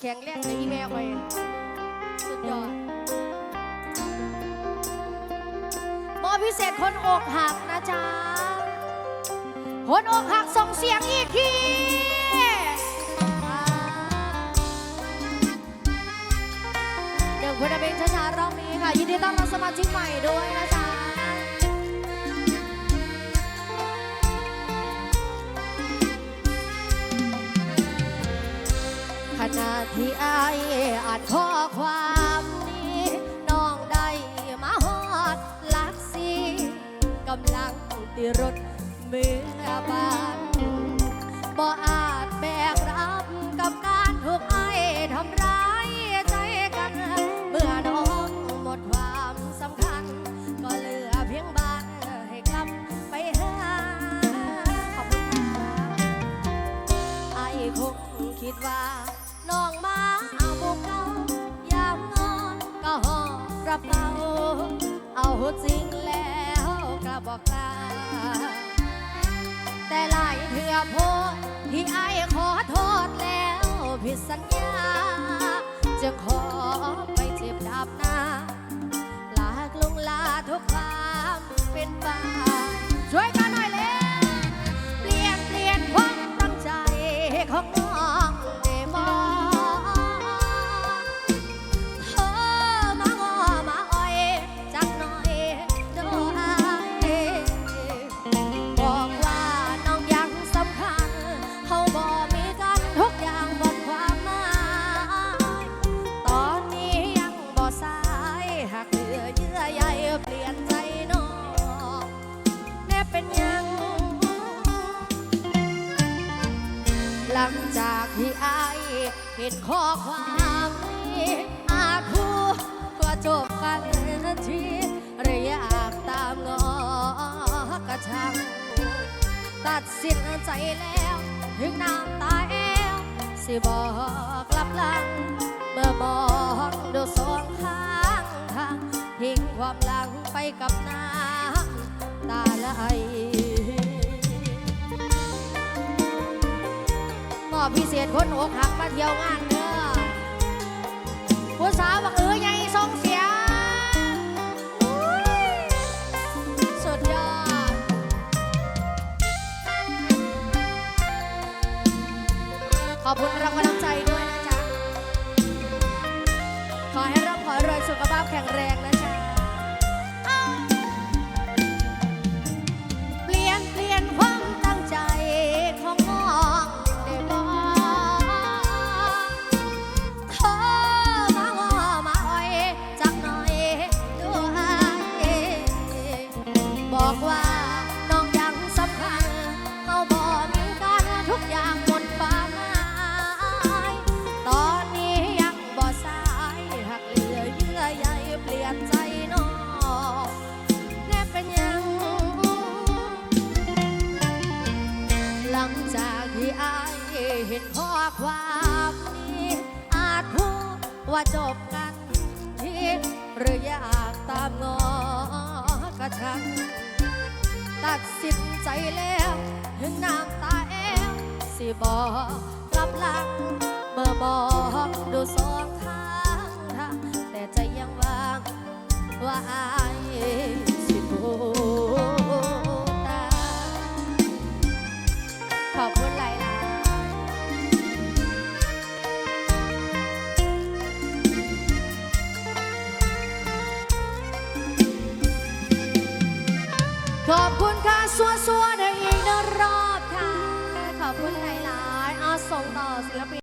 แข็งแรงเลยอีแม่คอยสุดยอดมอพิเศษคนอกหักนะจ๊ะคนอกหักส่งเสียงอีกทีเดี๋ยวคุณเป็นช้าๆรอบนี้ค่ะ ยินดีต้อนรับสมาชิกใหม่ด้วยนะจ๊ะ อ่านข้อความนี้น้องได้มาฮอดลักสีกำลังตีรถเมื่อบานบ่อาจแบกรับกับการถูกไอ้ทำร้ายใจกัน เมื่อน้องหมดความสำคัญ ก็เหลือเพียงบ้านให้กลับไปหาขอบคุณค่ะไอ้คงคิดว่า หองกระเป๋า เอาจริงแล้วกระบอกกล้าแต่หลายเถื่อโพดที่ไอ้ขอโทษแล้วผิดสัญญา จะขอไปเจ็บดาบหน้า ลังจากที่อายเห็นข้อความนี้อาคูก็จบกันทีหรืออยากตามงอกระชัง ตัดสินใจแล้ว ถึงน้ำตาแอวสิบอกกลับหลัง เมื่อมองดูสองข้างทางทิ้งความหลังไปกับน้ำ พิเศษคนอกหักมาเที่ยวงานเด้อผู้สาวบักเอ๋ยใหญ่ทรงเสียงอุ๊ยสุดยอด ขอบคุณรางวัลน้ำใจด้วยนะจ๊ะ ขอให้ร่ำขอรวยสุขภาพแข็งแรงนะ เปลี่ยนใจน้องแน่เป็นยัง หลังจากที่อายเห็นข้อความนี้อาจพูดว่าจบกันที่หรืออยากตามงอกระชังตัดสินใจแล้วถึงน้ำตาแอวสิบอกกลับหลังเมื่อบอกดูสองข้างทางแต่ใจยัง ว่าอายสิถูกตาขอบคุณหลายๆขอบคุณค่ะสัวสัวๆในอีกหนึ่งรอบค่ะ ขอบคุณหลายๆเอาส่งต่อศิลปิน